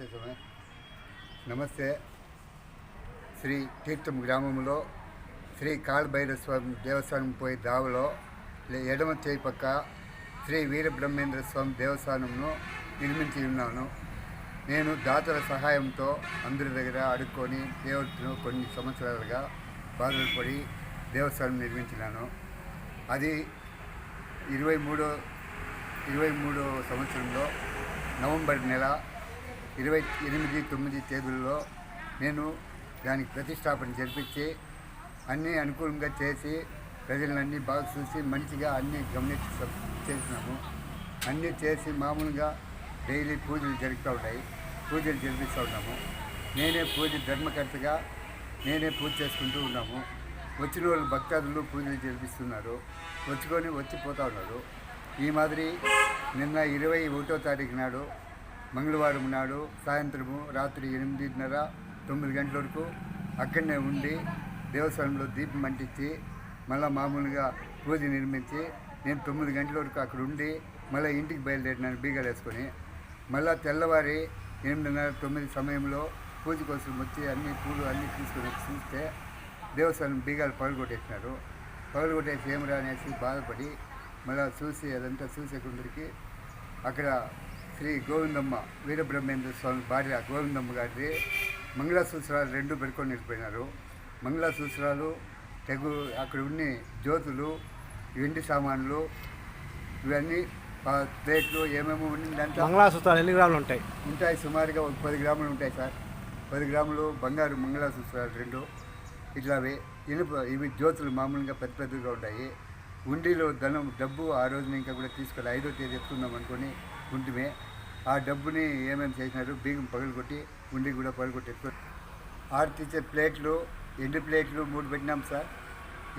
నమస్తే స్వామి. నమస్తే. శ్రీ తీర్థం గ్రామంలో శ్రీ కాళభైరవ స్వామి దేవస్థానం పోయే దావలో ఎడమ చేయి పక్క శ్రీ వీరబ్రహ్మేంద్ర స్వామి దేవస్థానంను నిర్మించి ఉన్నాను. నేను దాతల సహాయంతో అందరి దగ్గర అడుక్కొని దేవుడితో కొన్ని సంవత్సరాలుగా బాధలు పడి దేవస్థానం నిర్మించినాను. అది ఇరవై మూడో ఇరవై మూడో సంవత్సరంలో నవంబర్ నెల ఇరవై ఎనిమిది తొమ్మిది తేదీల్లో నేను దానికి ప్రతిష్టాపన జరిపించి అన్నీ అనుకూలంగా చేసి ప్రజలన్నీ బాగా చూసి మంచిగా అన్నీ గమనించి చేసినాము. అన్నీ చేసి మామూలుగా డైలీ పూజలు జరుగుతూ ఉంటాయి పూజలు జరిపిస్తూ ఉన్నాము. నేనే పూజ ధర్మకర్తగా నేనే పూజ చేసుకుంటూ ఉన్నాము. వచ్చిన వాళ్ళు భక్తాదులు పూజలు జరిపిస్తున్నారు. వచ్చుకొని వచ్చిపోతూ ఉన్నారు. ఈ మాదిరి నిన్న ఇరవై ఒకటో తారీఖు నాడు మంగళవారం నాడు సాయంత్రము రాత్రి ఎనిమిదిన్నర తొమ్మిది గంటల వరకు అక్కడనే ఉండి దేవస్థానంలో దీపం అంటించి మళ్ళీ మామూలుగా పూజ నిర్మించి నేను తొమ్మిది గంటల వరకు అక్కడ ఉండి మళ్ళీ ఇంటికి బయలుదేరినాను బీగాలు వేసుకొని మళ్ళీ తెల్లవారి ఎనిమిదిన్నర తొమ్మిది సమయంలో పూజ కోసం వచ్చి అన్ని పూలు అన్నీ తీసుకొని వచ్చి చూస్తే దేవస్థానం బీగాలు పగలగొట్టేసినారు. పగలగొట్టేసి ఏమరా అనేసి బాధపడి మళ్ళీ చూసి అదంతా చూసే అక్కడ శ్రీ గోవిందమ్మ వీరబ్రహ్మేంద్ర స్వామి భార్య గోవిందమ్మ గారి మంగళసూత్రాలు రెండు పెట్టుకొని వెళ్ళిపోయినారు మంగళసూత్రాలు తెగు అక్కడ ఉన్న జ్యోతులు వెండి సామాన్లు ఇవన్నీ ప్లేట్లు ఏమేమో ఉండిందంతా మంగళసూత్రాలు ఎన్ని గ్రాములు ఉంటాయి? ఉంటాయి సుమారుగా ఒక పది గ్రాములు ఉంటాయి సార్. పది గ్రాములు బంగారు మంగళసూత్రాలు రెండు. ఇట్లావి ఇనుప ఇవి జ్యోతులు మామూలుగా పెద్ద పెద్దగా ఉంటాయి. ఉండిలో ధనం డబ్బు ఆ రోజున ఇంకా కూడా తీసుకెళ్ళి ఐదో తేదీ ఎత్తుకుందాం అనుకొని ఉంటిమే. ఆ డబ్బుని ఏమేమి చేసినారు? బీగం పగలగొట్టి ఉండి కూడా పగలగొట్టి ఎత్తుకొని. ఆర్తిచ్చే ప్లేట్లు ఎండు ప్లేట్లు? మూడు పెట్టినాం సార్.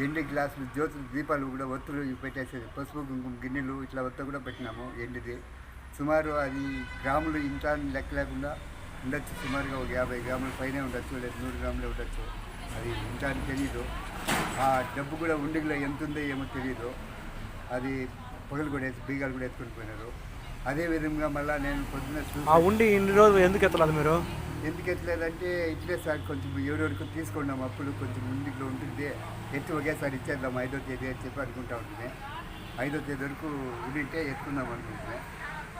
ఎండి గ్లాసులు జ్యోతులు దీపాలు కూడా ఒత్తులు పెట్టేసేది. పసుపు కుంకుమ గిన్నెలు ఇట్లా ఒత్త కూడా పెట్టినాము ఎండిది. సుమారు అది గ్రాములు ఇంత లెక్క లేకుండా ఉండొచ్చు. సుమారుగా ఒక యాభై గ్రాముల పైనే ఉండొచ్చు లేదా నూరు గ్రాములు ఉండొచ్చు. అది ఇంత అని తెలియదు ఆ డబ్బు కూడా ఉండిలో ఎంత ఉందో ఏమో తెలియదు అది పగలు కూడా వేసి బీగాలు కూడా ఎత్తుకొని పోయినారు. అదే విధంగా మళ్ళీ నేను పొద్దున్న ఆ ఉండి ఇన్ని రోజులు ఎందుకు ఎత్తలేదు మీరు? ఎందుకు ఎట్లేదంటే ఇట్లే సార్ కొంచెం ఎవరెవరికి తీసుకున్నాం. అప్పుడు కొంచెం ముందులో ఉంటుంది ఎత్తి ఒకేసారి ఇచ్చేద్దాం ఐదో తేదీ అని చెప్పి అనుకుంటా ఉంటుంది ఐదో తేదీ వరకు ఉండింటే ఎత్తుకుందాం అనుకుంటున్నా.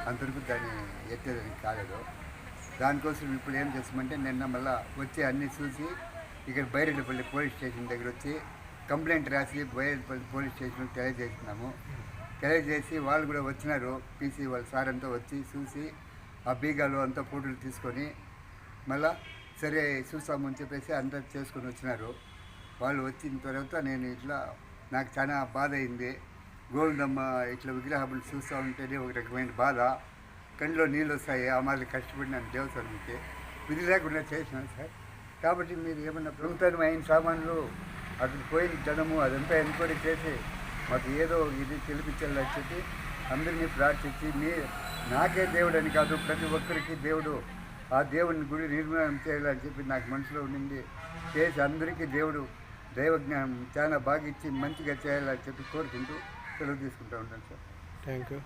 అంతవరకు దాన్ని ఎత్తేదానికి కాలేదు. దానికోసం ఇప్పుడు ఏం చేస్తామంటే నిన్న మళ్ళా వచ్చి అన్నీ చూసి ఇక్కడ బైరెడ్డిపల్లి పోలీస్ స్టేషన్ దగ్గర వచ్చి కంప్లైంట్ రాసి బైరెడ్డిపల్లి పోలీస్ స్టేషన్కి తెలియజేస్తున్నాము. తెలియజేసి వాళ్ళు కూడా వచ్చినారు. పీసీ వాళ్ళ సార్ అంతా వచ్చి చూసి ఆ బీగాలు అంతా ఫోటోలు తీసుకొని మళ్ళా సరే చూస్తామని చెప్పేసి అంతా చేసుకొని వచ్చినారు. వాళ్ళు వచ్చిన తర్వాత నేను ఇట్లా నాకు చాలా బాధ అయింది. గోవిందమ్మ ఇట్లా విగ్రహాలు చూస్తూ ఉంటేనే ఒక రకమైన బాధ. కళ్ళలో నీళ్ళు వస్తాయి. ఆ మాదిరి కష్టపడినాను దేవస్థానంకి విధి లేకుండా చేసినాను సార్. కాబట్టి మీరు ఏమన్నా ప్రభుత్వం అయిన సామాన్లు అటు పోయిన జనము అదంతా ఎన్క్వైరీ చేసి మాకు ఏదో ఇది తెలిపించాలని చెప్పి అందరినీ ప్రార్థించి మీ నాకే దేవుడు అని కాదు ప్రతి ఒక్కరికి దేవుడు ఆ దేవుని గుడి నిర్మాణం చేయాలని చెప్పి నాకు మనసులో ఉండింది. చేసి అందరికీ దేవుడు దైవజ్ఞానం చాలా బాగా ఇచ్చి మంచిగా చేయాలని చెప్పి కోరుకుంటూ సెలవు తీసుకుంటూ ఉంటాను సార్. Thank you